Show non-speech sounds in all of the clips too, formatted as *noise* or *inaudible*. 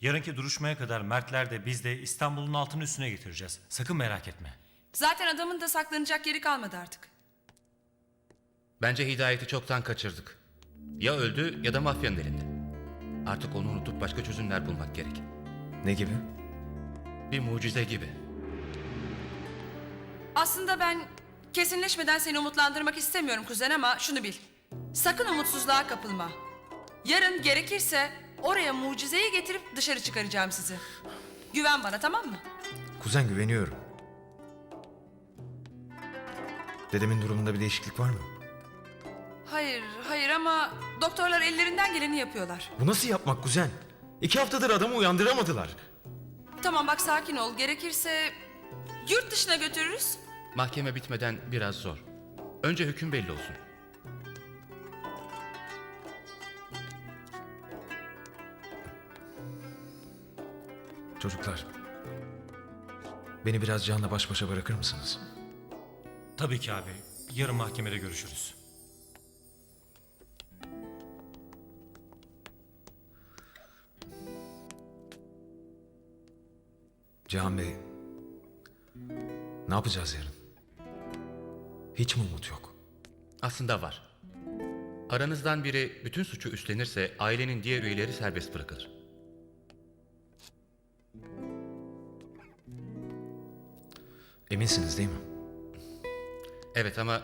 Yarınki duruşmaya kadar Mertler de biz de İstanbul'un altını üstüne getireceğiz. Sakın merak etme. Zaten adamın da saklanacak yeri kalmadı artık. Bence Hidayet'i çoktan kaçırdık. Ya öldü ya da mafyanın elinde. Artık onu unutup başka çözümler bulmak gerek. Ne gibi? Bir mucize gibi. Aslında ben kesinleşmeden seni umutlandırmak istemiyorum kuzen ama şunu bil. Sakın umutsuzluğa kapılma. Yarın gerekirse oraya mucizeyi getirip dışarı çıkaracağım sizi. Güven bana tamam mı? Kuzen güveniyorum. Dedemin durumunda bir değişiklik var mı? Hayır, hayır ama doktorlar ellerinden geleni yapıyorlar. Bu nasıl yapmak kuzen? İki haftadır adamı uyandıramadılar. Tamam bak sakin ol. Gerekirse yurt dışına götürürüz. Mahkeme bitmeden biraz zor. Önce hüküm belli olsun. Çocuklar. Beni biraz Can'la baş başa bırakır mısınız? Tabii ki abi. Yarın mahkemede görüşürüz. Cihan Bey. Ne yapacağız yarın? Hiç mi umut yok? Aslında var. Aranızdan biri bütün suçu üstlenirse ailenin diğer üyeleri serbest bırakılır. Eminsiniz değil mi? Evet ama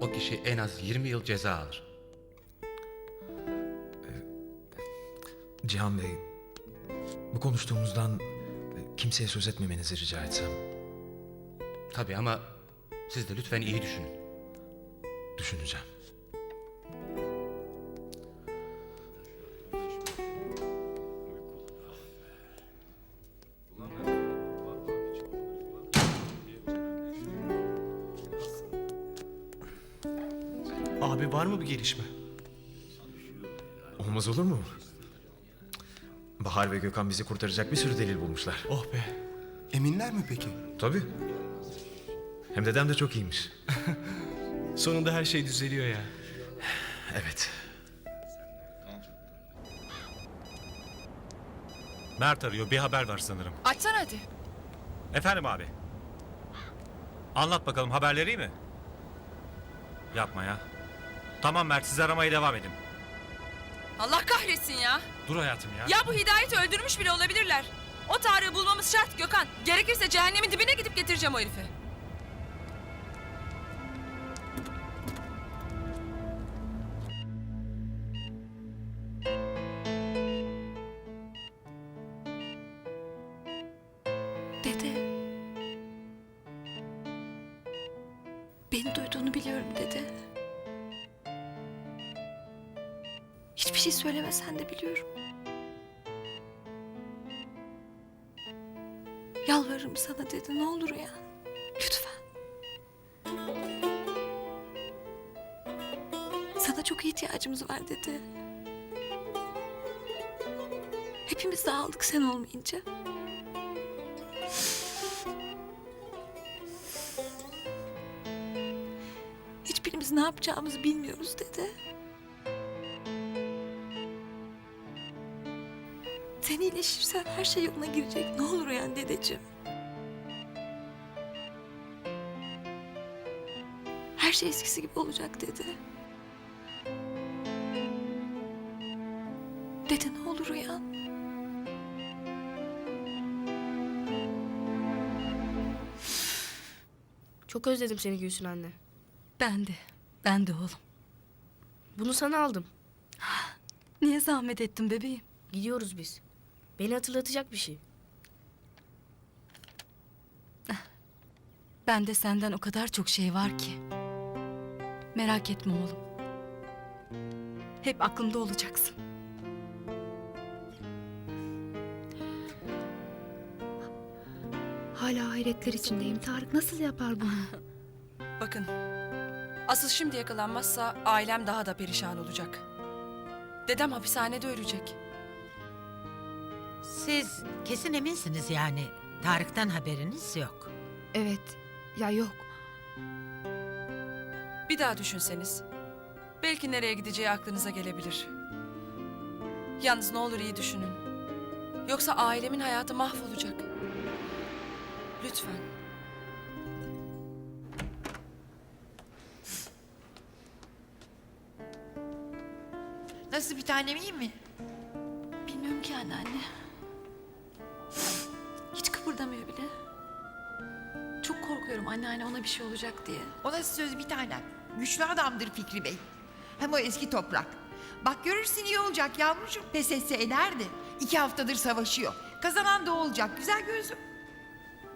o kişi en az 20 yıl ceza alır. Cihan Bey, bu konuştuğumuzdan kimseye söz etmemenizi rica etsem. Tabii ama siz de lütfen iyi düşünün. Düşüneceğim. Abi var mı bir gelişme? Olmaz olur mu? Bahar ve Gökhan bizi kurtaracak bir sürü delil bulmuşlar. Oh be. Eminler mi peki? Tabii. Hem dedem de çok iyiymiş. *laughs* Sonunda her şey düzeliyor ya. Evet. Mert arıyor. Bir haber var sanırım. Açsana hadi. Efendim abi. Anlat bakalım haberleri iyi mi? Yapma ya. Tamam Mert siz aramaya devam edin. Allah kahretsin ya. Dur hayatım ya. Ya bu Hidayet'i öldürmüş bile olabilirler. O Tarık'ı bulmamız şart Gökhan. Gerekirse cehennemin dibine gidip getireceğim o herifi. Dede. Beni duyduğunu biliyorum dede. Şey söylemesen de biliyorum. Yalvarırım sana dede ne olur ya. Lütfen. Sana çok ihtiyacımız var dede. Hepimiz dağıldık sen olmayınca. Hiçbirimiz ne yapacağımızı bilmiyoruz dede. Sen iyileşirsen her şey yoluna girecek. Ne olur uyan dedeciğim. Her şey eskisi gibi olacak dede. Dede ne olur uyan. Çok özledim seni Gülsün anne. Ben de. Ben de oğlum. Bunu sana aldım. *gasps* Niye zahmet ettin bebeğim? Gidiyoruz biz. Beni hatırlatacak bir şey. Bende senden o kadar çok şey var ki. Merak etme oğlum. Hep aklımda olacaksın. Hala hayretler içindeyim. Tarık nasıl yapar bunu? Bakın. Asıl şimdi yakalanmazsa ailem daha da perişan olacak. Dedem hapishanede ölecek. Siz kesin eminsiniz yani. Tarık'tan haberiniz yok. Evet. Ya yok. Bir daha düşünseniz. Belki nereye gideceği aklınıza gelebilir. Yalnız ne olur iyi düşünün. Yoksa ailemin hayatı mahvolacak. Lütfen. Nasıl bir tanem iyi mi? Bilmiyorum ki anneanne. Kıpırdamıyor bile. Çok korkuyorum anneanne ona bir şey olacak diye. O nasıl söz bir tanem? Güçlü adamdır Fikri Bey. Hem o eski toprak. Bak görürsün iyi olacak yavrucuğum. Pes etse ederdi. İki haftadır savaşıyor. Kazanan da o olacak. Güzel gözüm.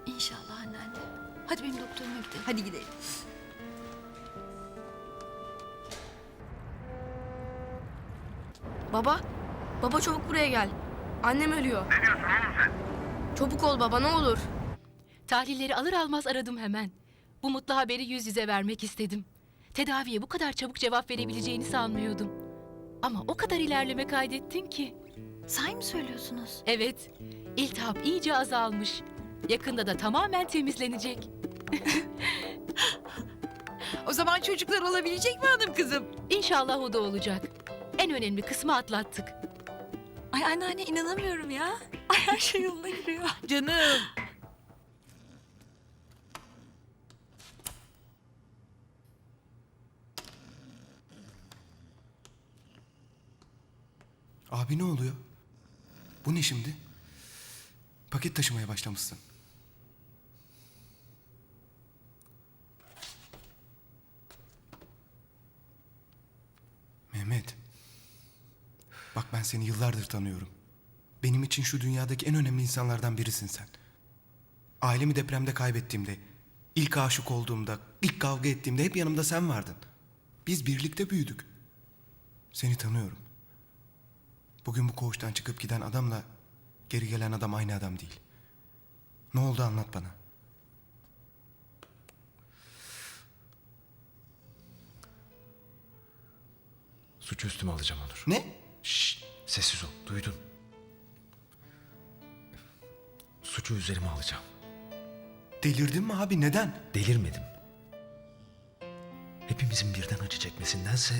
İnşallah anneanne. Hadi benim doktoruma gidelim. Hadi gidelim. Baba, baba çabuk buraya gel. Annem ölüyor. Ne diyorsun oğlum sen? Çabuk ol baba ne olur. Tahlilleri alır almaz aradım hemen. Bu mutlu haberi yüz yüze vermek istedim. Tedaviye bu kadar çabuk cevap verebileceğini sanmıyordum. Ama o kadar ilerleme kaydettin ki. Say mı söylüyorsunuz? Evet, iltihap iyice azalmış. Yakında da tamamen temizlenecek. *laughs* O zaman çocuklar olabilecek mi hanım kızım? İnşallah o da olacak. En önemli kısmı atlattık. Ay anneanne inanamıyorum ya. Ay her şey yoluna giriyor. Canım. Abi ne oluyor? Bu ne şimdi? Paket taşımaya başlamışsın. Mehmet. Bak ben seni yıllardır tanıyorum. Benim için şu dünyadaki en önemli insanlardan birisin sen. Ailemi depremde kaybettiğimde, ilk aşık olduğumda, ilk kavga ettiğimde hep yanımda sen vardın. Biz birlikte büyüdük. Seni tanıyorum. Bugün bu koğuştan çıkıp giden adamla geri gelen adam aynı adam değil. Ne oldu anlat bana. Suçu üstüme alacağım Onur. Ne? Şşş, sessiz ol. Duydun. Suçu üzerime alacağım. Delirdin mi abi neden? Delirmedim. Hepimizin birden acı çekmesindense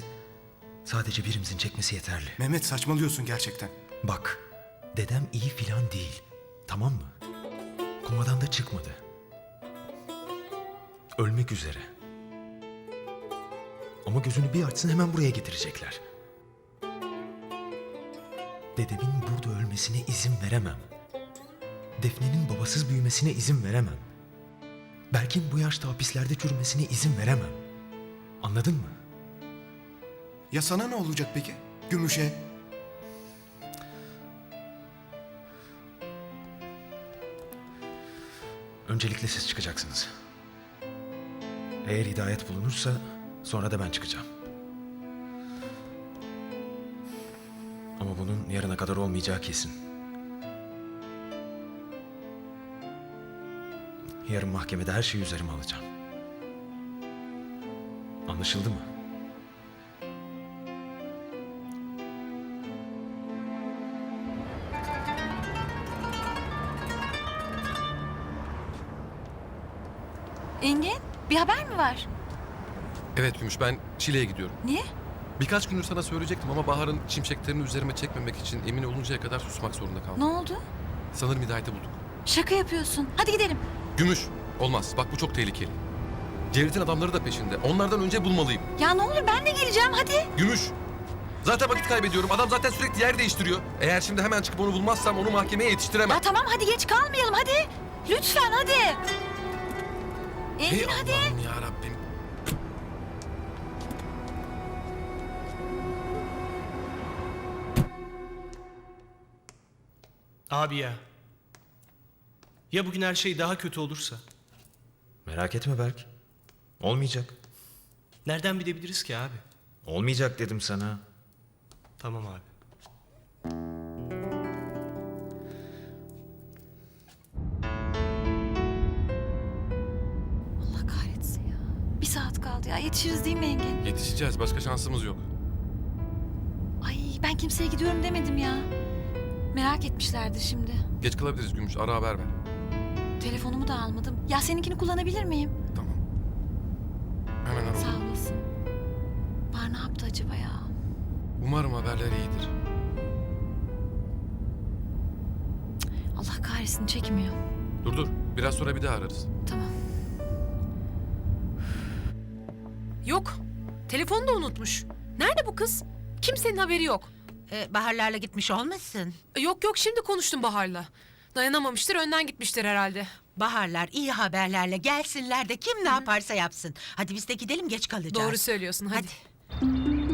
sadece birimizin çekmesi yeterli. Mehmet saçmalıyorsun gerçekten. Bak, dedem iyi filan değil. Tamam mı? Komadan da çıkmadı. Ölmek üzere. Ama gözünü bir açsın hemen buraya getirecekler. Dedemin burada ölmesine izin veremem. Defne'nin babasız büyümesine izin veremem. Berk'in bu yaşta hapislerde çürümesine izin veremem. Anladın mı? Ya sana ne olacak peki? Gümüşe. Öncelikle siz çıkacaksınız. Eğer hidayet bulunursa sonra da ben çıkacağım. Ama bunun yarına kadar olmayacağı kesin. Yarın mahkemede her şeyi üzerime alacağım. Anlaşıldı mı? Engin bir haber mi var? Evet Gümüş ben Çile'ye gidiyorum. Niye? Birkaç gündür sana söyleyecektim ama Bahar'ın şimşeklerini üzerime çekmemek için emin oluncaya kadar susmak zorunda kaldım. Ne oldu? Sanırım Hidayet'i bulduk. Şaka yapıyorsun. Hadi gidelim. Gümüş olmaz bak bu çok tehlikeli. Cevdet'in adamları da peşinde. Onlardan önce bulmalıyım. Ya ne olur ben de geleceğim hadi. Gümüş! Zaten vakit kaybediyorum. Adam zaten sürekli yer değiştiriyor. Eğer şimdi hemen çıkıp onu bulmazsam onu mahkemeye yetiştiremem. Ya tamam hadi geç kalmayalım hadi. Lütfen hadi. Engin Hey hadi. Allah'ım ya Rabbim. Abi ya. Ya bugün her şey daha kötü olursa? Merak etme Berk. Olmayacak. Nereden bilebiliriz ki abi? Olmayacak dedim sana. Tamam abi. Allah kahretsin ya. Bir saat kaldı ya. Yetişiriz değil mi Engin? Yetişeceğiz. Başka şansımız yok. Ay ben kimseye gidiyorum demedim ya. Merak etmişlerdir şimdi. Geç kalabiliriz Gümüş. Ara haber ver. Telefonumu da almadım. Ya seninkini kullanabilir miyim? Tamam. Hemen ara. Sağ olasın. Bahar ne yaptı acaba ya? Umarım haberler iyidir. Allah kahretsin çekmiyor. Dur dur. Biraz sonra bir daha ararız. Tamam. Yok. Telefonu da unutmuş. Nerede bu kız? Kimsenin haberi yok. Ee, baharlarla gitmiş olmasın? Yok yok şimdi konuştum Bahar'la. Dayanamamıştır önden gitmiştir herhalde. Baharlar iyi haberlerle gelsinler de kim ne yaparsa yapsın. Hadi biz de gidelim geç kalacağız. Doğru söylüyorsun hadi. Hadi.